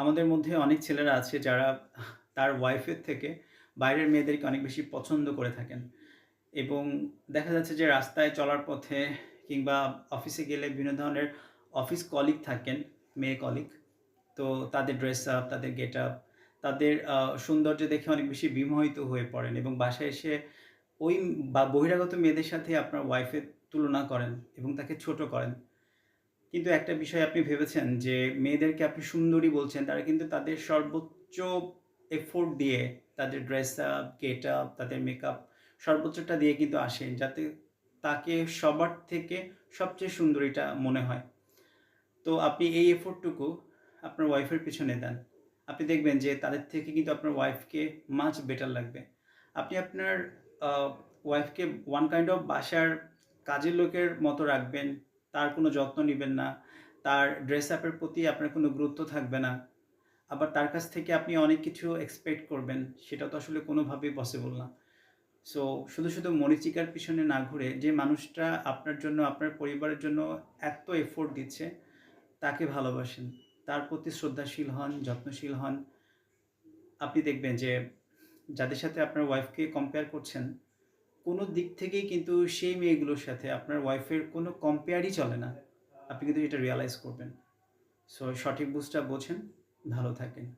আমাদের মধ্যে অনেক ছেলেরা আছে যারা তার ওয়াইফের থেকে বাইরের মেয়েদেরকে অনেক বেশি পছন্দ করে থাকেন। এবং দেখা যাচ্ছে যে রাস্তায় চলার পথে কিংবা অফিসে গেলে বিভিন্ন ধরনের অফিস কলিগ থাকেন, মেয়ে কলিগ তো তাদের ড্রেস আপ তাদের গেট আপ তাদের সৌন্দর্য দেখে অনেক বেশি বিমোহিত হয়ে পড়েন এবং বাসায় এসে ওই বা বহিরাগত মেয়েদের সাথে আপনার ওয়াইফের তুলনা করেন এবং তাকে ছোট করেন। কিন্তু একটা বিষয় আপনি ভেবেছেন যে মেয়েদেরকে আপনি সুন্দরী বলছেন, তারা কিন্তু তাদের সর্বোচ্চ এফোর্ট দিয়ে তাদের ড্রেস আপ গেট আপ তাদের মেকআপ সর্বোচ্চটা দিয়ে কিন্তু আসেন যাতে তাকে সবার থেকে সবচেয়ে সুন্দরীটা মনে হয়। তো আপনি এই এফোর্টটুকু আপনার ওয়াইফের পিছনে দেন। আপনি দেখবেন যে তাদের থেকে কিন্তু আপনার ওয়াইফকে মাছ বেটার লাগবে। আপনি আপনার ওয়াইফকে ওয়ান কাইন্ড অফ বাসার কাজের লোকের মতো রাখবেন তার কোনো যত্ন নেবেন না, তার ড্রেস আপের প্রতি আপনার কোনো গুরুত্ব থাকবে না। আবার তার কাছ থেকে আপনি অনেক কিছু এক্সপেক্ট করবেন, সেটা তো আসলে কোনোভাবেই পসিবল না। সো শুধু শুধু মরিচিকার পিছনে না ঘুরে যে মানুষটা আপনার জন্য, আপনার পরিবারের জন্য এত এফোর্ট দিচ্ছে, তাকে ভালোবাসেন। তার প্রতি শ্রদ্ধাশীল হন, যত্নশীল হন। আপনি দেখবেন যে, যাদের সাথে আপনার ওয়াইফকে কম্পেয়ার করছেন কোনো দিক থেকেই কিন্তু সেই মেয়েগুলোর সাথে আপনার ওয়াইফের কোনো কম্পেয়ারই চলে না। আপনি কিন্তু এটা রিয়ালাইজ করবেন। সো সঠিক বুঝটা বোঝেন। ভালো থাকেন।